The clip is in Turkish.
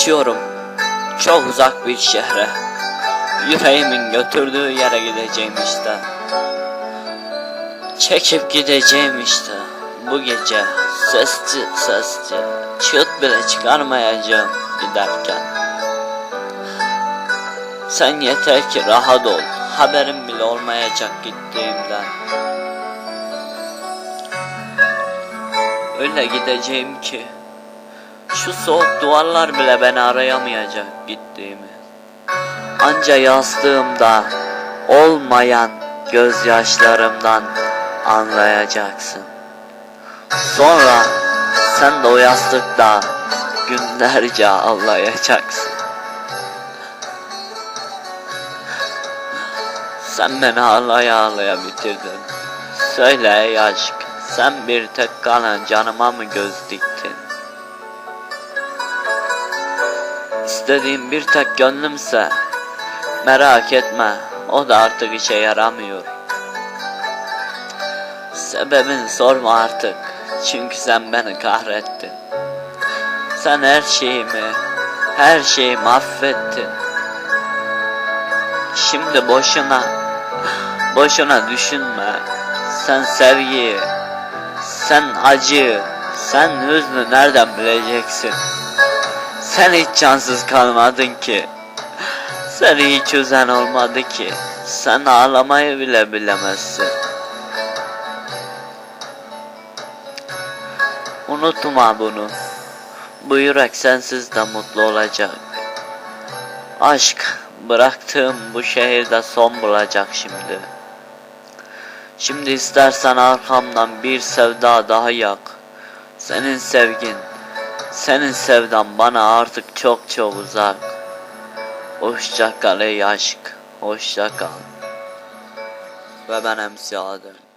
Geçiyorum çok uzak bir şehre. Yüreğimin götürdüğü yere gideceğim işte. Çekip gideceğim işte. Bu gece sesli sesli çıt bile çıkarmayacağım giderken. Sen yeter ki rahat ol. Haberim bile olmayacak gittiğimden. Öyle gideceğim ki şu soğuk duvarlar bile beni arayamayacak gittiğimi. Anca yastığımda olmayan gözyaşlarımdan anlayacaksın. Sonra sen de o yastıkta günlerce ağlayacaksın. Sen beni ağlaya ağlaya bitirdin. Söyle ey aşk, sen bir tek kalan canıma mı göz diktin? İstediğim bir tek gönlümse Merak etme o da artık işe yaramıyor. Sebebini sorma artık Çünkü sen beni kahrettin. Sen her şeyimi Her şeyi mahvettin Şimdi boşuna Boşuna düşünme. Sen sevgiyi Sen acıyı Sen hüznü nereden bileceksin sen hiç cansız kalmadın ki. Seni hiç üzen olmadı ki. Sen ağlamayı bile bilemezsin. Unutma bunu. Bu yürek sensiz de mutlu olacak. Aşk bıraktığım bu şehirde son bulacak şimdi. Şimdi istersen arkamdan bir sevda daha yak. Senin sevgin senin sevdan bana artık çok çok uzak. Hoşça kal ey aşk. Hoşça kal. Ve ben MC Adem.